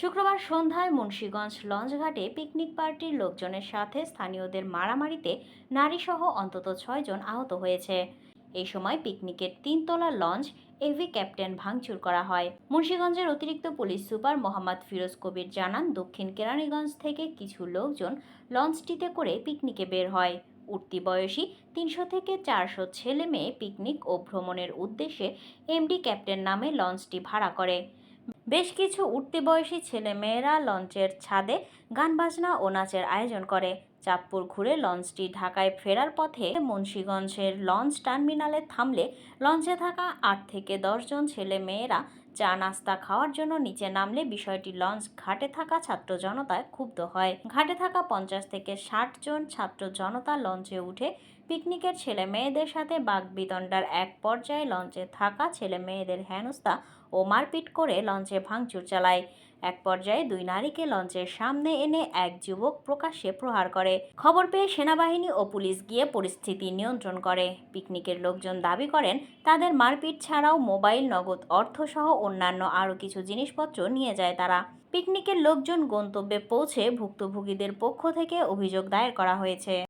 শুক্রবার সন্ধ্যায় মুন্সীগঞ্জ লঞ্চঘাটে পিকনিক পার্টির লোকজনের সাথে স্থানীয়দের মারামারিতে নারীসহ অন্তত ছয়জন আহত হয়েছে। এই সময় পিকনিকের তিনতলা লঞ্চ এভি ক্যাপ্টেন ভাঙচুর করা হয়। মুন্সীগঞ্জের অতিরিক্ত পুলিশ সুপার মোহাম্মদ ফিরোজ কবির জানান, দক্ষিণ কেরানীগঞ্জ থেকে কিছু লোকজন লঞ্চটিতে করে পিকনিকে বের হয়। উঠতি বয়সী তিনশো থেকে চারশো ছেলে মেয়ে পিকনিক ও ভ্রমণের উদ্দেশ্যে এমডি ক্যাপ্টেন নামে লঞ্চটি ভাড়া করে। বেশ কিছু উঠতি বয়সী ছেলে মেয়েরা লঞ্চের ছাদে গান বাজনা ও নাচের আয়োজন করে। চাঁদপুর ঘুরে লঞ্চটি ঢাকায় ফেরার পথে মুন্সীগঞ্জের লঞ্চ টার্মিনালে থামলে লঞ্চে থাকা আট থেকে দশজন ছেলে মেয়েরা চা নাস্তা খাওয়ার জন্য নিচে নামলে বিষয়টি লঞ্চ ঘাটে থাকা ছাত্র জনতায় ক্ষুব্ধ হয়। ঘাটে থাকা পঞ্চাশ থেকে ষাট জন ছাত্র জনতা লঞ্চে উঠে পিকনিকের ছেলে মেয়েদের সাথে বাঘ বাগবিতণ্ডার এক পর্যায়ে লঞ্চে থাকা ছেলে মেয়েদের হেনস্থা ও মারপিট করে লঞ্চে ভাঙচুর চালায়। এক পর্যায়ে দুই নারীকে লঞ্চের সামনে এনে এক যুবক প্রকাশ্যে প্রহার করে। খবর পেয়ে সেনাবাহিনী ও পুলিশ গিয়ে পরিস্থিতি নিয়ন্ত্রণ করে। পিকনিকের লোকজন দাবি করেন, তাদের মারপিট ছাড়াও মোবাইল, নগদ অর্থসহ অন্যান্য আরও কিছু জিনিসপত্র নিয়ে যায় তারা। পিকনিকের লোকজন গন্তব্যে পৌঁছে ভুক্তভোগীদের পক্ষ থেকে অভিযোগ দায়ের করা হয়েছে।